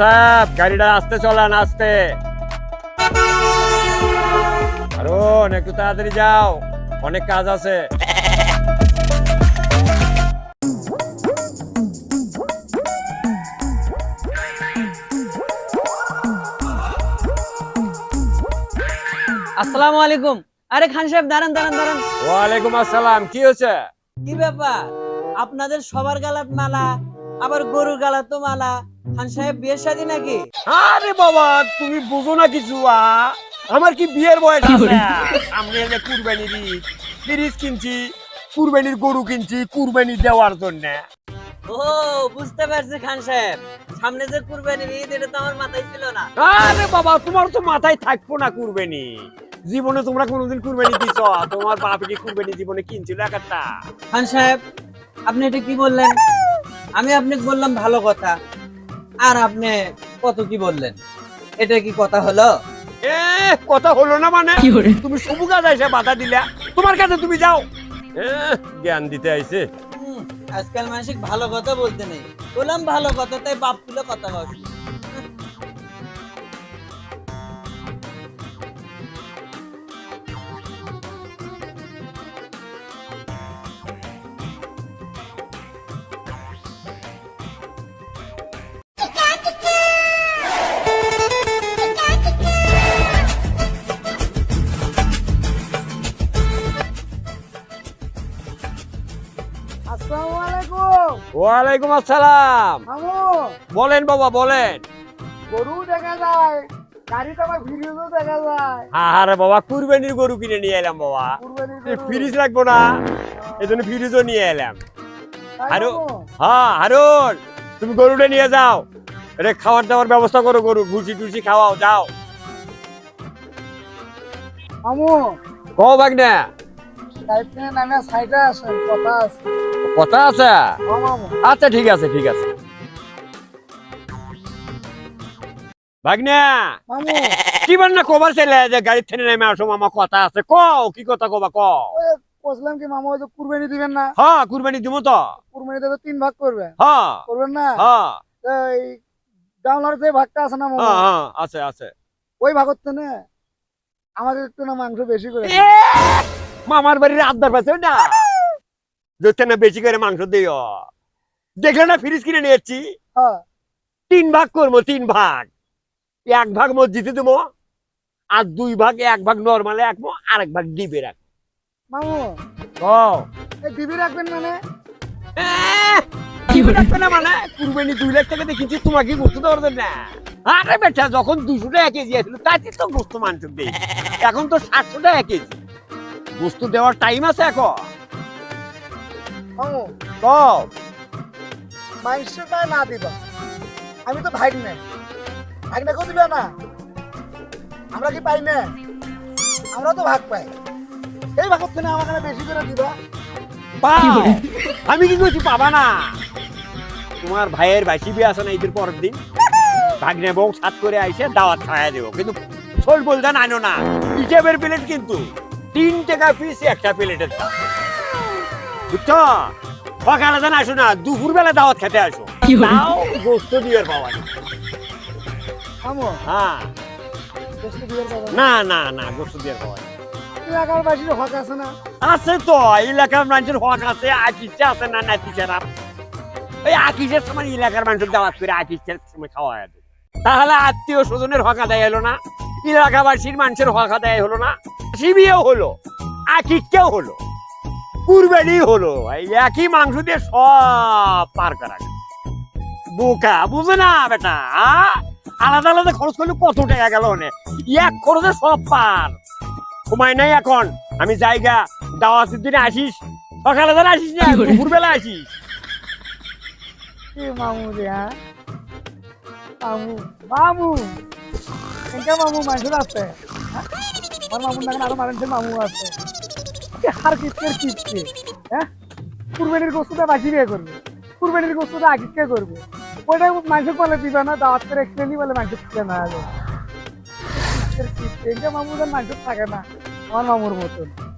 সাহেব গাড়িটা আসতে চলান আসতে। আরুন একটু তাড়াতাড়ি যাও। অনেক কাজ আছে। আসসালামু আলাইকুম। আরে খান সাহেব দাঁড়ান দাঁড়ান দাঁড়ান। ওয়ালাইকুম আসসালাম কি হয়েছে? কি ব্যাপার? আপনাদের সবার গালাত মালা আবার গরুর গালাত তো মালা। খান সাহেব বিয়ের শাদী নাকি? আরে বাবা তুমি বুঝো না কিছু আ? আমার কি বিয়ের বয়স আছে? সামনে এলে কুরবানির ঈদ ফ্রিজ কিনছি কুরবানির গরু কিনছি কুরবানি দেওয়ার জন্য। ও বুঝতে পারছি খান সাহেব। সামনে যে কুরবানির ঈদ এটা তো আমার মাথায় ছিল না। আরে বাবা তোমার তো মাথায় থাকব না কুরবানি। জীবনে তোমরা কোনোদিন কুরবানি দিছ? তোমার বাপে কি কুরবানি জীবনে কিনছিল এক একটা? খান সাহেব আপনি এটা কি বললেন? আমি আপনাকে বললাম ভালো কথা। আর আপনি কত কি বললেন? এটা কি কথা হলো? এ কথা হলো না মানে? তুমি সবু কাজ এসে বাধা দিলা। তোমার কাছে তুমি যাও। এ, জ্ঞান দিতে আইছে। হুম, আজকাল মানসিক ভালো কথা বলতে নেই। বললাম ভালো কথা তাই বাপ তুলে কথা বল ওয়ালাইকুম আসসালাম। বলেন বাবা বলেন। গরু দেখা যায় গাড়ি তো ভিডিও দেখা যায়। আরে বাবা কুরবানির গরু কিনে নিয়ে এলাম বাবা। ফ্রিজ লাগবো না। ফ্রিজও নিয়ে এলাম। তাই আরও হ্যাঁ হারুন তুমি গরুটা নিয়ে যাও। রে খাবার দাবার ব্যবস্থা করো গরু ঘুষি টুসি খাওয়াও যাও। নামে সাইডে আসেন কথা আছে। কথা আছে? আচ্ছা ঠিক আছে ঠিক আছে। ভাগনা! মামু। কি না কবার ছেলে যে গাড়ি থেকে নেমে আসো মামা কথা আছে। কও কি কথা কবা ক বলছিলাম কি মামু ওই কুরবানি দিবেন না? হ্যাঁ কুরবানি দিব তো। কুরবানি দেবে তিন ভাগ করবে। হ্যাঁ করবেন না? হ্যাঁ তো এই ডাউনলোড যে ভাগটা আছে না মামু? হ্যাঁ আছে আছে। ওই ভাগত না আমাকে একটু না মাংস বেশি করে মামার বাড়ির আবদার পাচ্ছে না? না বেশি করে মাংস দিও। দেখলে না ফ্রিজ কিনে নিয়ে এসছি। হ্যাঁ। তিন ভাগ করব তিন ভাগ। এক ভাগ মসজিদে দেবো আর দুই ভাগ এক ভাগ নর্মালে রাখব আর এক ভাগ ডিবে রাখব। মামু ও এই রাখবেন মানে? ডিবে মানে? কুরবানি দুই লাখ টাকা দেখেছি তোমাকে গোস্ত দেওয়ার জন্য। আরে বেটা যখন দুশো টাকা কেজি আসলো তাতে তো গোস্ত মাংস এখন তো সাতশো টাকা কেজি। গোস্ত দেওয়ার টাইম আছে এখন। মামু তো মাংসটা না দিবা। আমি তো ভাগ নাই। ভাগ না কেউ না? আমরা কি পাই না আমরা তো ভাগ পাই। এই ভাগের থেকে আমার কাছে বেশি করে দিবা। আমি কি করছি পাবা না। তোমার ভাইয়ের বাইশি বিয়ে আছে না ঈদের পরের দিন। ভাগ্নে বউ সাত করে আইসে দাওয়াত খাওয়া দেবো। কিন্তু সোল বলতে আনো না। হিসেবের প্লেট কিন্তু। তিন টাকা পিস একটা প্লেটের দাম। বুঝছ? সকালে যেন আসো না দুপুর বেলা দাওয়াত খেতে আসো। তাও গোস্ত দিয়ে পাওয়া হ্যাঁ। না না না গোস্ত দিয়ে পাওয়া এলাকার বাসির হক আছে না? আছে তো এলাকার মানুষের হক আছে আকিসে আছে না নাতিসের ওই আকিসের সময় এলাকার মানুষের দাওয়াত করে আকিসের সময় খাওয়া তাহলে আত্মীয় স্বজনের হক আদায় হলো না এলাকাবাসীর মানুষের হক আদায় হলো না শিবিও হলো আকিসকেও হলো। কুরবানি হলো এই একই মাংস দিয়ে সব পার করা বোকা বুঝে না বেটা আলাদা আলাদা খরচ করলে কত টাকা গেল অনেক এক খরচে সব পার। সময় নাই এখন আমি জায়গা দাওয়াতের দিনে আসিস সকালে ধরে আসিস না দুপুরবেলা আসিস। মামু রে হ্যাঁ মামু মামু! মামু মানুষের আছে। হ্যাঁ? আমার মামুর আরও মানুষের মামু আছে। হার কিসের কিসকে হ্যাঁ? কুরবানির গোস্তটা বাকি বিয়ে করবে। কুরবানির গোস্তটা আকিসকে করবে? ওটা মানুষের বলে দিবে না, দাওয়াত করে এক্সপ্লেনই বলে মানুষের দিবে না যাবে। মানুষের থাকে না, আমার মামুর মতন।